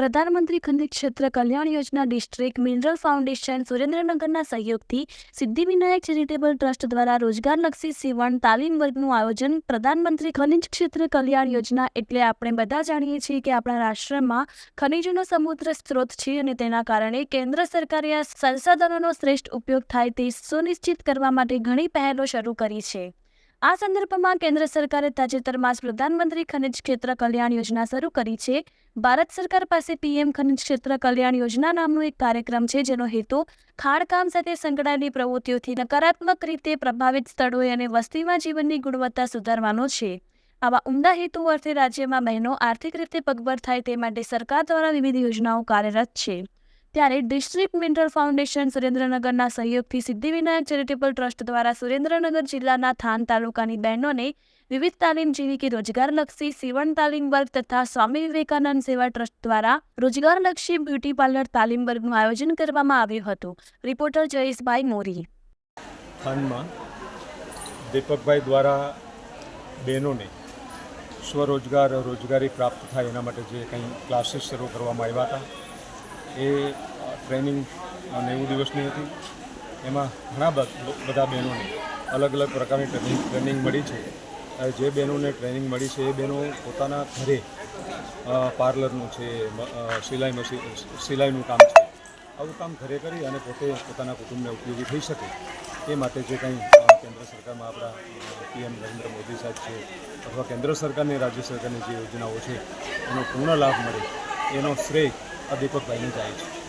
પ્રધાનમંત્રી ખનિજ ક્ષેત્ર કલ્યાણ યોજના ડિસ્ટ્રિક્ટ મિનરલ ફાઉન્ડેશન સુરેન્દ્રનગરના સહયોગથી સિદ્ધિવિનાયક ચેરિટેબલ ટ્રસ્ટ દ્વારા રોજગારલક્ષી સીવણ તાલીમ વર્ગનું આયોજન પ્રધાનમંત્રી ખનિજ ક્ષેત્ર કલ્યાણ યોજના એટલે આપણે બધા જાણીએ છીએ કે આપણા રાષ્ટ્રમાં ખનિજોનો સમુદ્ર સ્ત્રોત છે અને તેના કારણે કેન્દ્ર સરકારે આ સંસાધનોનો શ્રેષ્ઠ ઉપયોગ થાય તે સુનિશ્ચિત કરવા માટે ઘણી પહેલો શરૂ કરી છે. આ સંદર્ભમાં કેન્દ્ર સરકારે તાજેતરમાં જ પ્રધાનમંત્રી ખનિજ ક્ષેત્ર કલ્યાણ યોજના શરૂ કરી છે. ભારત સરકાર પાસે પીએમ ખનિજ ક્ષેત્ર કલ્યાણ યોજના નામનો એક કાર્યક્રમ છે, જેનો હેતુ ખાણકામ સાથે સંકળાયેલી પ્રવૃત્તિઓથી નકારાત્મક રીતે પ્રભાવિત સ્થળોએ અને વસ્તીમાં જીવનની ગુણવત્તા સુધારવાનો છે. આવા ઉમદા હેતુ અર્થે રાજ્યમાં બહેનો આર્થિક રીતે પગભર થાય તે માટે સરકાર દ્વારા વિવિધ યોજનાઓ કાર્યરત છે. ત્યારે ડિસ્ટ્રિક્ટ મિનરલ ફાઉન્ડેશન સુરેન્દ્રનગરના સહયોગથી સિદ્ધિવિનાયક ચેરિટેબલ ટ્રસ્ટ દ્વારા સુરેન્દ્રનગર જિલ્લાના થાન તાલુકાની બહેનોને વિવિધ તાલીમ જેવી કે રોજગારલક્ષી સીવણ તાલીમ વર્ગ તથા સ્વામી વિવેકાનંદ સેવા ટ્રસ્ટ દ્વારા રોજગારલક્ષી બ્યુટી પાર્લર તાલીમ વર્ગનું આયોજન કરવામાં આવ્યું હતું. રિપોર્ટર જયેશભાઈ મોરી. થાનમાં દીપકભાઈ દ્વારા બહેનોને સ્વરોજગાર રોજગારી પ્રાપ્ત થાય એના માટે જે કંઈ ક્લાસીસ શરૂ કરવામાં આવ્યા હતા એ ટ્રેનિંગ નેવું દિવસની હતી. એમાં ઘણા બધ- બહેનોને અલગ અલગ પ્રકારની ટ્રેનિંગ ટ્રેનિંગ મળી છે. જે બહેનોને ટ્રેનિંગ મળી છે એ બહેનો પોતાના ઘરે પાર્લરનું છે સિલાઈ મશીન સિલાઈનું કામ છે. આવું કામ ઘરે કરી અને પોતે પોતાના કુટુંબને ઉપયોગી થઈ શકે એ માટે જે કંઈ કેન્દ્ર સરકારમાં આપણા પીએમ નરેન્દ્ર મોદી સાહેબ છે અથવા કેન્દ્ર સરકારની, રાજ્ય સરકારની જે યોજનાઓ છે, એનો પૂર્ણ લાભ મળે, એનો શ્રેય આ દીપકભાઈને જાય છે